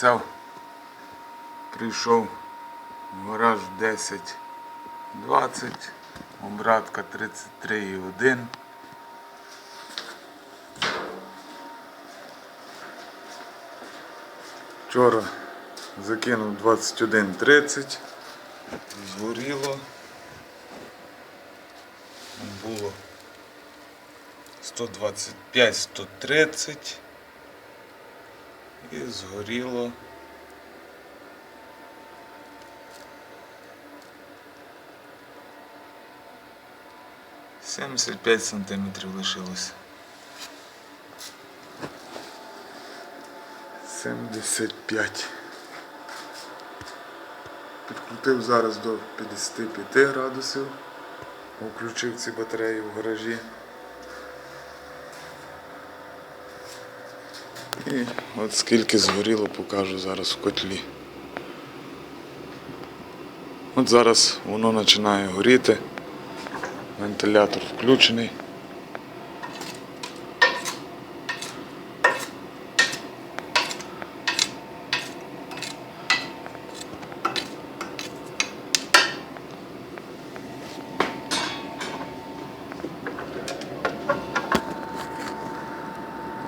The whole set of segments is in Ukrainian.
обіцяв. Прийшов в гараж в 10.20, обратка 33,1. Вчора закинув 21.30, згоріло. Було 125-130 і згоріло. Семдесят п'ять сантиметрів лишилося. Семдесят п'ять. Підкрутив зараз до 55 градусів. Включив ці батареї в гаражі. І от скільки згоріло, покажу зараз в котлі. От зараз воно починає горіти. Вентилятор включений.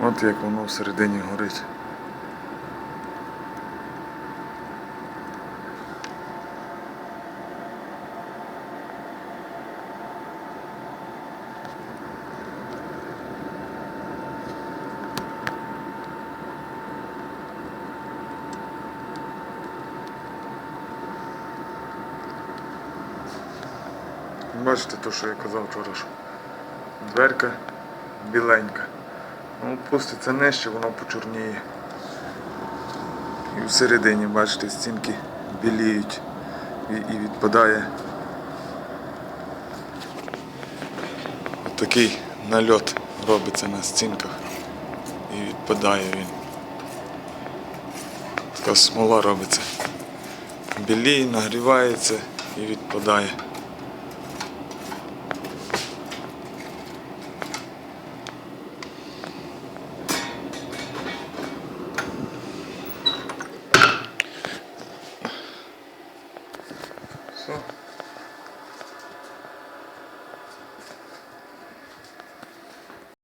От як воно всередині горить. Бачите те, що я казав вчора, що дверка біленька. Ну, пуститься нижче, воно почорніє. І всередині, бачите, стінки біліють і, відпадає отакий нальот робиться на стінках і відпадає він. Така смола робиться. Біліє, нагрівається і відпадає. Oh.